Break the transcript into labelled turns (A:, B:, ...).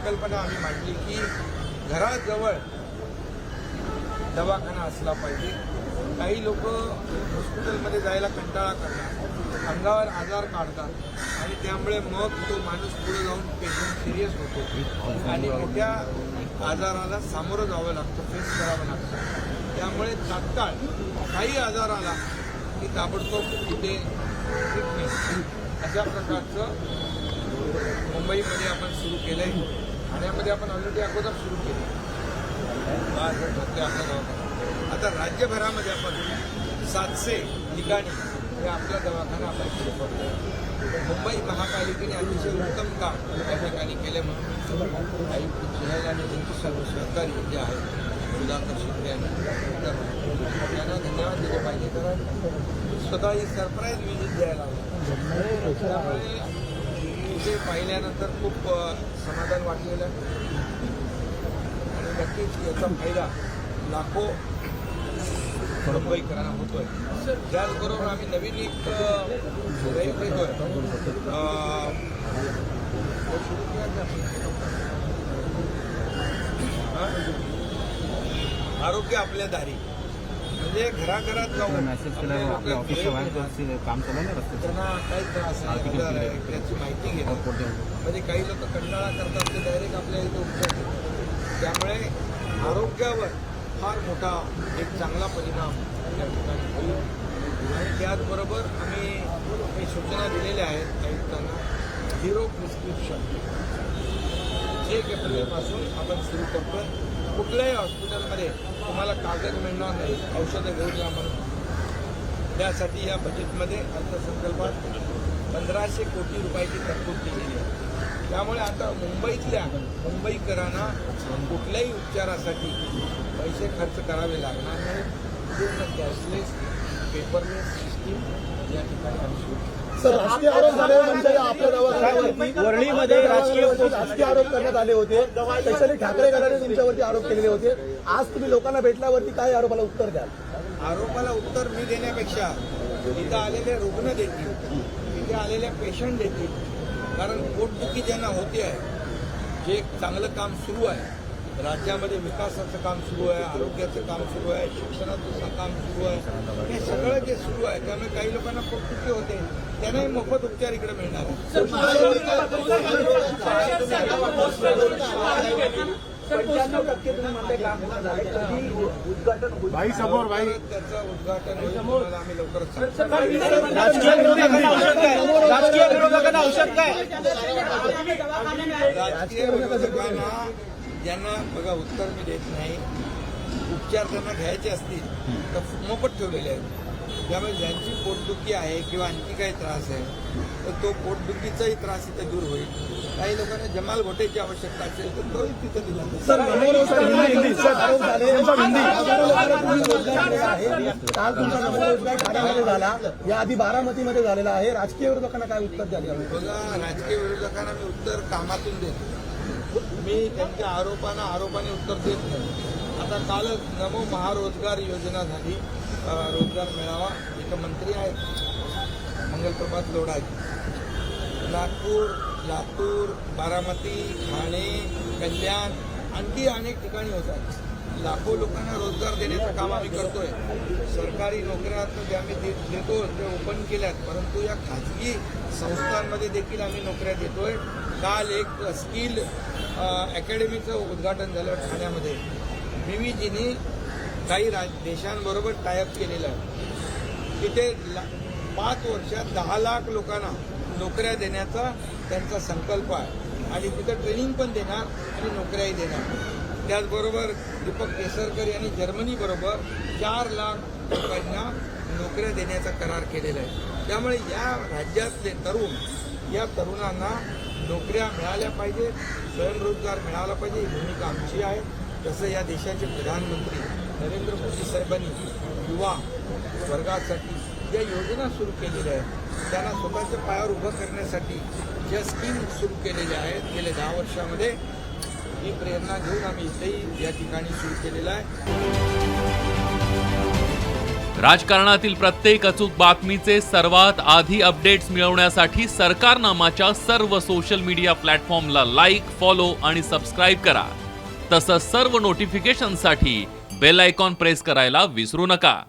A: संकल्पना आम्ही मांडली की घराजवळ दवाखाना असला पाहिजे. काही लोक हॉस्पिटलमध्ये जायला कंटाळा करतात अंगावर आजार काढतात आणि त्यामुळे मग तो माणूस पुढे जाऊन पेशंट सिरियस होतो. आणि मोठ्या आजाराला सामोरं जावं लागतं फेस करावं लागतं. त्यामुळे तात्काळ काही आजार आला की ताबडतोब तिथे ट्रीटमेंट अशा प्रकारचं मुंबईमध्ये आपण सुरू केलं आहे ठाण्यामध्ये आपण ऑलरेडी अगोदर सुरू केलं. बासष्ट टक्के आपला दवाखाना आता राज्यभरामध्ये आपण सातशे ठिकाणी हे आपला दवाखाना आपण सुरू करतो मुंबई महापालिकेने अतिशय उत्तम काम त्या ठिकाणी केले म्हणून आयुक्त शहर आणि त्यांचे सर्व सहकारी जे आहेत सुधाकर शिंदे यांनी त्यांना धन्यवाद दिले पाहिजे. कारण स्वतः ही सरप्राईज विजिट द्यायला त्यामुळे पाहिल्यानंतर खूप समाधान वाटलेलं आहे. आणि नक्कीच याचा फायदा लाखो मुंबईकरांना होतोय. त्याचबरोबर आम्ही नवीन एक प्रयोग घेतोय आरोग्य आपल्या दारी. म्हणजे घराघरात जाऊन
B: मेसेज केला
A: आपले
B: आपल्या
A: लोकं
B: ऑफिसच्या बाहेर काम चालू आहे ना रस्त्याचं.
A: त्यांना काही त्रास आहे. त्याची माहिती घेतात म्हणजे काही लोक कंटाळा करतात ते डायरेक्ट आपल्या इथे उपचार घेतात त्यामुळे आरोग्यावर फार मोठा एक चांगला परिणाम या ठिकाणी होईल. आणि त्याचबरोबर आम्ही काही सूचना दिलेल्या आहेत आयुक्तांना झिरो प्रिस्क्रिप्शन एक एप्रिलपासून आपण सुरू करतो कुठल्याही हॉस्पिटलमध्ये तुम्हाला कागद मिळणार नाही. औषधं घेऊन या म्हणून. त्यासाठी या बजेटमध्ये अर्थसंकल्पात पंधराशे कोटी रुपयाची तरतूद केलेली आहे. त्यामुळे आता मुंबईतल्या मुंबईकरांना कुठल्याही उपचारासाठी पैसे खर्च करावे लागणार नाही पूर्ण कॅशलेस पेपरलेस सिस्टीम या ठिकाणी आम्ही सुरू केली.
C: राजकीय आरोप झाले म्हणजे आपल्या दवाखान्यावरती
D: वरळीमध्ये राजकीय
C: राजकीय आरोप करण्यात आले होते. स्पेशली ठाकरे गटाने तुमच्यावरती आरोप केलेले होते. आज तुम्ही लोकांना भेटल्यावरती काय आरोपाला उत्तर द्याल?
A: आरोपाला उत्तर मी देण्यापेक्षा इथं आलेले रुग्ण देतील इथे आलेले पेशंट देतील कारण पोटदुखी ज्यांना होते आहे जे एक चांगलं काम सुरू आहे राज्यामध्ये विकासाचं काम सुरू आहे आरोग्याचं काम सुरू आहे शिक्षणाचं काम सुरू आहे. हे सगळं जे सुरू आहे त्यामुळे काही लोकांना पोटदुखी होते. त्यांनाही मोफत उपचार इकडे मिळणार आहे
D: पंच्याण्णव टक्के तुम्ही म्हणताय काम पूर्ण झालंय. कधी उद्घाटन होईल?
C: भाई समोर भाई
A: त्याचं उद्घाटन होईल तुम्हाला आम्ही लवकरच सांगू.
D: राजकीय विरोधकांना औषध काय? राजकीय विरोधकांना
A: ज्यांना बघा उत्तर मी देत नाही उपचार त्यांना घ्यायचे असतील तर मोफत ठेवलेले आहेत त्यामुळे ज्यांची पोटदुखी आहे किंवा आणखी काही त्रास आहे तर तो पोटदुखीचाही त्रास इथे दूर होईल काही लोकांना जमाल घोटेची आवश्यकता असेल तर तोही तिथं दिला
C: झाले काल तुमचा नमो रोजगार ठाण्यामध्ये झाला याआधी बारामतीमध्ये झालेला आहे राजकीय विरोधकांना काय उत्तर यावेळी?
A: बघा राजकीय विरोधकांना मी उत्तर कामातून देतो मी त्यांच्या आरोपांना आरोपाने उत्तर देत नाही. आता कालच नमो महारोजगार योजना झाली. रोजगार मेळावा. इथं मंत्री आहेत. मंगलप्रभात लोढाजी नागपूर लातूर बारामती ठाणे कल्याण आणखी अनेक ठिकाणी होतात लाखो लोकांना रोजगार देण्याचं काम आम्ही करतोय. सरकारी नोकऱ्या जे आम्ही दे- देतो ते ओपन केल्यात. परंतु या खाजगी संस्थांमध्ये देखील आम्ही नोकऱ्या देतोय. काल एक स्किल अकॅडमीचं उद्घाटन झालं ठाण्यामध्ये. बीव्हीजीनी काही राज देशांबरोबर टायअप केलेलं आहे. तिथे ला- पाच वर्षात दहा लाख लोकांना नोकऱ्या देण्याचा त्यांचा संकल्प आहे. आणि तिथं ट्रेनिंग पण देणार आणि नोकऱ्याही देणार. त्याचबरोबर दीपक केसरकर यांनी जर्मनीबरोबर चार लाख लोकांना नोकऱ्या देण्याचा करार केलेला आहे. त्यामुळे या राज्यातले तरुण या तरुणांना नोकऱ्या मिळाल्या पाहिजे स्वयंरोजगार मिळाला पाहिजे ही भूमिका आमची आहे. तसं या देशाचे प्रधानमंत्री नरेंद्र मोदी साहेबांनी युवा वर्गासाठी ज्या योजना सुरू केलेल्या आहेत त्यांना स्वतःच्या पायावर उभं करण्यासाठी ज्या स्कीम सुरू केलेल्या आहेत गेल्या दहा वर्षामध्ये ही प्रेरणा घेऊन आम्ही इथेही या ठिकाणी सुरू केलेला आहे.
B: राजकारणातील प्रत्येक अचूक बातमीचे सर्वात आधी अपडेट्स मिळवण्यासाठी सरकारनामाच्या सर्व सोशल मीडिया प्लॅटफॉर्मला लाईक फॉलो आणि सबस्क्राईब करा. तसंच सर्व नोटिफिकेशनसाठी बेल आयकॉन प्रेस करायला विसरू नका.